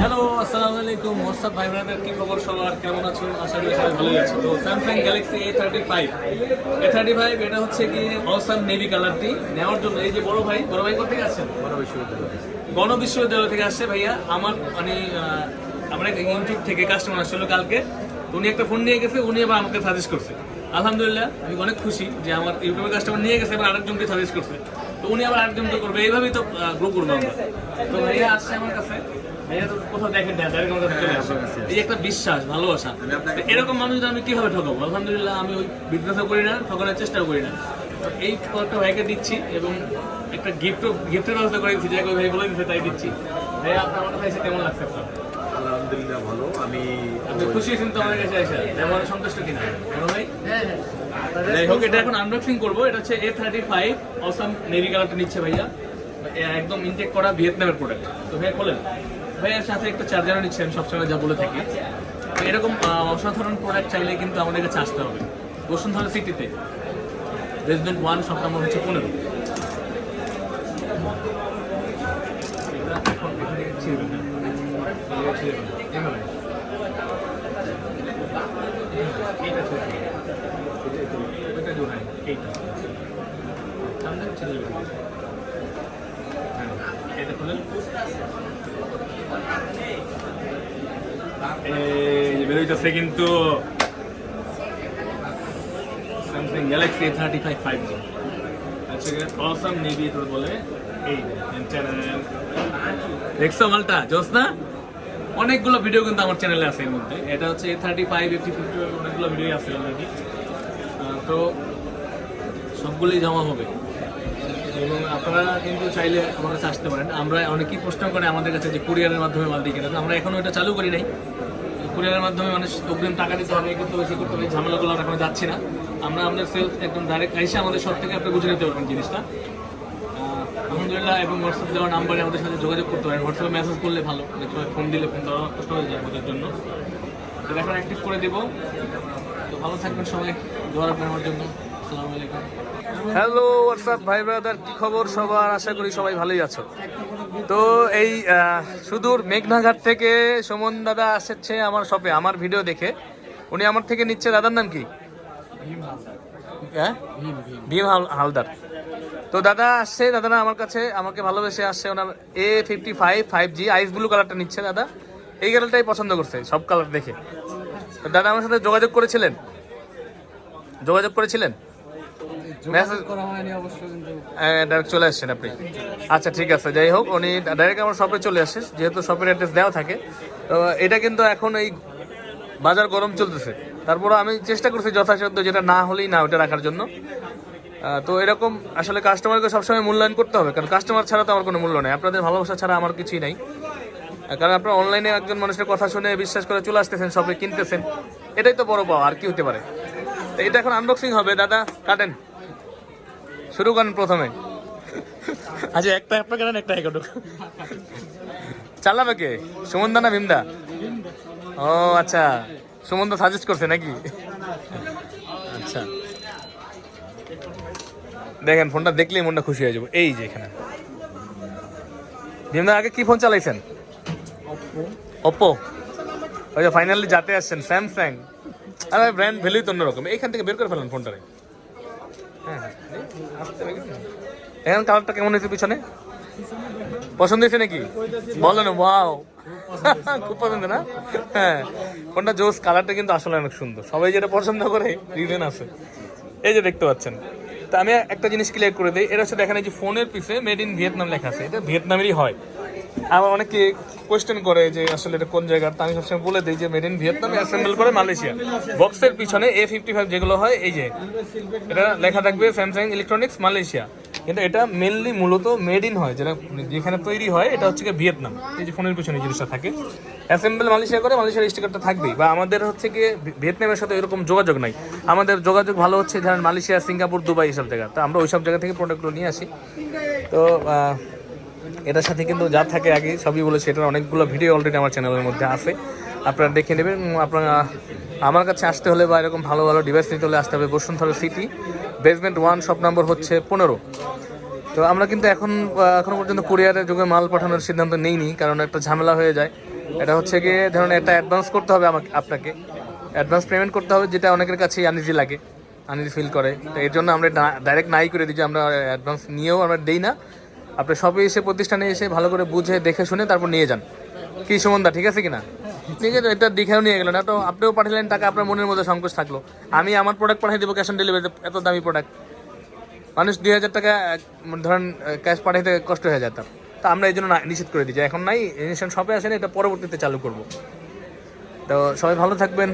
Hello আসসালামু আলাইকুম। ভাই কি খবর সবার? কেমন আছো আশা করি সবাই ভালোই আছো তো Samsung Galaxy A thirty five A thirty five এটা হচ্ছে কি অসাম নেভি কালারটি নেওয়ার জন্য এই যে বড় ভাই বড় ভাই কোথেকে আসছেন গণ বিশ্ববিদ্যালয় থেকে আসছে ভাইয়া। আমার মানে আমার ইউটিউব থেকে কাস্টমার আসছিল কালকে। উনি একটা ফোন নিয়ে গেছে, উনি আবার আমাকে সাজেস্ট করছে। আলহামদুলিল্লাহ, আমি অনেক খুশি যে আমার ইউটিউবের কাস্টমার নিয়ে গেছে, আবার আরেকজনকে সাজেস্ট করছে। তো উনি আবার আরেকজনকে করবে। এইভাবেই তো গ্রো করব আমরা। তো ভাইয়া আসছে আমার কাছে। আমার একটা বিশ্বাস ভালোবাসা। তো এরকম মানুষ আমি কীভাবে ঠকাবো? আলহামদুলিল্লাহ আমি ওই বিজনেসও করি না ঠকানোর চেষ্টাও করি না। তো এই প্রোডাক্টটা ভাইকে দিচ্ছি এবং একটা গিফটও গিফটের ব্যবস্থা করে দিচ্ছি যাকে ভাই বলে দিচ্ছে তাই দিচ্ছি। ভাই আপনার আমার কাছে কেমন লাগছে আলহামদুলিল্লাহ ভালো। আমি আপনি খুশি আছেন তো আমার কাছে এসে? যেমন সন্তুষ্ট কিনা? যাই হোক, এটা এখন আনবক্সিং করব। এটা হচ্ছে A thirty five awesome navy কালারটা নিচ্ছে ভাইয়া। একদম ইনটেক করা ভিয়েতনামের প্রোডাক্ট তো ভাইয়া খোলেন? ভাইয়ার সাথে একটা চার্জারও নিচ্ছে, আমি সবসময় যা বলে এরকম অসাধারণ প্রোডাক্ট চাইলে কিন্তু আমাদের কাছে হবে। বসুন্ধরা সিটিতে রেজিডেন্ট ওয়ান সব নম্বর হচ্ছে পনেরো। বেরোইতেছে কিন্তু Samsung Galaxy thirty five five G আচ্ছা অসাম নেভি তোর বলে এই দেখছ মালটা জোস না অনেকগুলো ভিডিও কিন্তু আমার চ্যানেলে আছে এর মধ্যে এটা হচ্ছে A thirty five FT fifty অনেকগুলো ভিডিও আছে অলরেডি তো সবগুলোই জমা হবে। এবং আপনারা কিন্তু চাইলে আমার কাছে আসতে পারেন। আমরা অনেকেই প্রশ্ন করে আমাদের কাছে যে কুরিয়ারের মাধ্যমে মাল দিই কিনা তো আমরা এখনও এটা চালু করি নাই। কুরিয়ারের মাধ্যমে মানুষ অগ্রিম টাকা দিতে হবে কিন্তু বেশি করতে হবে ঝামেলাগুলো আমরা এখনও যাচ্ছি না। আমরা আমাদের সেলফ একদম ডাইরেক্ট এসে আমাদের সব থেকে আপনি বুঝে নিতে পারবেন জিনিসটা। আলহামদুলিল্লাহ এবং হোয়াটসঅ্যাপ দেওয়ার নাম্বারে আমাদের সাথে যোগাযোগ করতে পারেন। হোয়াটসঅ্যাপে মেসেজ করলে ভালো। ফোন দিলে ফোন দেওয়া কষ্ট হয়ে যায় আমাদের জন্য। এখন অ্যাক্টিভ করে দেবো। তো ভালো থাকবেন সবাই। দোয়া রাখবেন আমার জন্য। আসসালামু আলাইকুম। হ্যালো হোয়াটসঅ্যাপ ভাই ব্রাদার? কি খবর সবার? আশা করি সবাই ভালোই আছো। তো এই সুদূর মেঘনাঘাট থেকে সুমন দাদা আসছে আমার শপে আমার ভিডিও দেখে। উনি আমার থেকে নিচ্ছে দাদার নাম কি? হ্যাঁ? ভীম হালদার। তো দাদা আসছে দাদারা আমার কাছে আমাকে ভালোবেসে আসছে ওনার A fifty five five G ice blue কালারটা নিচ্ছে দাদা। এই কালারটাই পছন্দ করছে সব কালার দেখে। দাদা আমার সাথে যোগাযোগ করেছিলেন? যোগাযোগ করেছিলেন? ডাইরেক্ট চলে আসছেন আপনি। আচ্ছা ঠিক আছে যাই হোক উনি ডাইরেক্ট আমার শপে চলে আসে যেহেতু শপের অ্যাড্রেস দেওয়া থাকে। তো এটা কিন্তু এখন এই বাজার গরম চলতেছে। তারপরে আমি চেষ্টা করছি যথাসাধ্য যেটা না হলেই না ওটা রাখার জন্য। তো এরকম আসলে কাস্টমারকে সবসময় মূল্যায়ন করতে হবে কারণ কাস্টমার ছাড়া তো আমার কোনো মূল্য নেই। আপনাদের ভালোবাসা ছাড়া আমার কিছুই নাই। কারণ আপনার অনলাইনে একজন মানুষের কথা শুনে বিশ্বাস করে চলে আসতেছেন শপে কিনতেছেন। এটাই তো বড় পাওয়া আর কি হতে পারে? তো এটা এখন আনবক্সিং হবে দাদা কাটেন। শুরু করেন প্রথমে। আচ্ছা একটা আপনার কাটেন একটা এগারো চালাবে কে? সুমনদা না ভীমদা? ও আচ্ছা। সুমনদা সাজেস্ট করছে নাকি? আচ্ছা। দেখেন ফোনটা দেখলেই মনটা খুশি হয়ে যাব। এই যে এখানে। ভীমদা আগে কি ফোন চালাইছেন? ওপো ওই ফাইনালি যাতে আসছেন স্যামসাং আরে ব্র্যান্ড ভ্যালুই তো অন্যরকম। এইখান থেকে বের করে ফেলেন ফোনটারে। হ্যাঁ হ্যাঁ? এখন কালারটা কেমন হয়েছে পিছনে? পছন্দ হয়েছে নাকি? বলেন ওয়াও খুব পছন্দ, না? হ্যাঁ কোনটা জোস কালারটা কিন্তু আসলে অনেক সুন্দর। সবাই যেটা পছন্দ করে রিজন আছে। এই যে দেখতে পাচ্ছেন। তা আমি একটা জিনিস ক্লিয়ার করে দিই, এটা হচ্ছে দেখেন এই যে ফোনের পিছে মেড ইন ভিয়েতনাম লেখা আছে। এটা ভিয়েতনামেরই হয়। আবার অনেকে কোয়েশ্চেন করে যে আসলে এটা কোন জায়গার আমি সবসময় বলে দিই যে মেড ইন ভিয়েতনামে অ্যাসেম্বল করে মালয়েশিয়া। বক্সের পিছনে এ ফিফটি ফাইভ যেগুলো হয়, এই যে, এটা লেখা থাকবে স্যামসাং ইলেকট্রনিক্স মালয়েশিয়া কিন্তু এটা মেনলি মূলত মেড ইন হয়, যেটা যেখানে তৈরি হয়, এটা হচ্ছে গিয়ে ভিয়েতনাম এই যে ফোনের পিছনে জিনিসটা থাকে। অ্যাসেম্বল মালয়েশিয়া করে, মালয়েশিয়ার স্টিকারটা থাকবেই। বা আমাদের হচ্ছে গিয়ে ভিয়েতনামের সাথে এরকম যোগাযোগ নাই। আমাদের যোগাযোগ ভালো হচ্ছে, ধরেন মালয়েশিয়া, সিঙ্গাপুর, দুবাই এইসব জায়গা। তো আমরা ওইসব জায়গা থেকে প্রোডাক্টগুলো নিয়ে আসি। তো এটার সাথে কিন্তু যা থাকে আগে সবই বলেছি এটার অনেকগুলো ভিডিও অলরেডি আমার চ্যানেলের মধ্যে আছে। আপনারা দেখে নেবেন আপনারা আমার কাছে আসতে হলে বা এরকম ভালো ভালো ডিভাইস নিতে হলে আসতে হবে Bashundhara city basement one shop number হচ্ছে পনেরো। তো আমরা কিন্তু এখন আহ, এখনও পর্যন্ত কুরিয়ারের যুগে মাল পাঠানোর সিদ্ধান্ত নেইনি কারণ একটা ঝামেলা হয়ে যায়। এটা হচ্ছে গিয়ে ধরুন একটা অ্যাডভান্স করতে হবে আমাকে আপনাকে। অ্যাডভান্স পেমেন্ট করতে হবে যেটা অনেকের কাছেই আনইজি লাগে আনইজি ফিল করে। তো এর জন্য আমরা ডাইরেক্ট নাই করে দিই যে আমরা অ্যাডভান্স নিয়েও আমরা দেই না। আপনি সবে এসে প্রতিষ্ঠানে এসে ভালো করে বুঝে, দেখে শুনে তারপর নিয়ে যান। কি সুমনদা, ঠিক আছে কিনা? ঠিক আছে এটা দেখেও নিয়ে গেলেন। এত আপনিও পাঠালেন টাকা আপনার মনের মধ্যে সংকোচ থাকল। আমি আমার প্রোডাক্ট পাঠিয়ে দেবো ক্যাশ অন ডেলিভারি এত দামি প্রোডাক্ট মানুষ দুই হাজার টাকা ধরেন ক্যাশ পাঠাইতে কষ্ট হয়ে যায় তার। তা আমরা এই জন্য নিষেধ করে দিই যে এখন নাই ইনস্ট্যান্ট শপে আসেন, এটা পরবর্তীতে চালু করব। তো সবাই ভালো থাকবেন।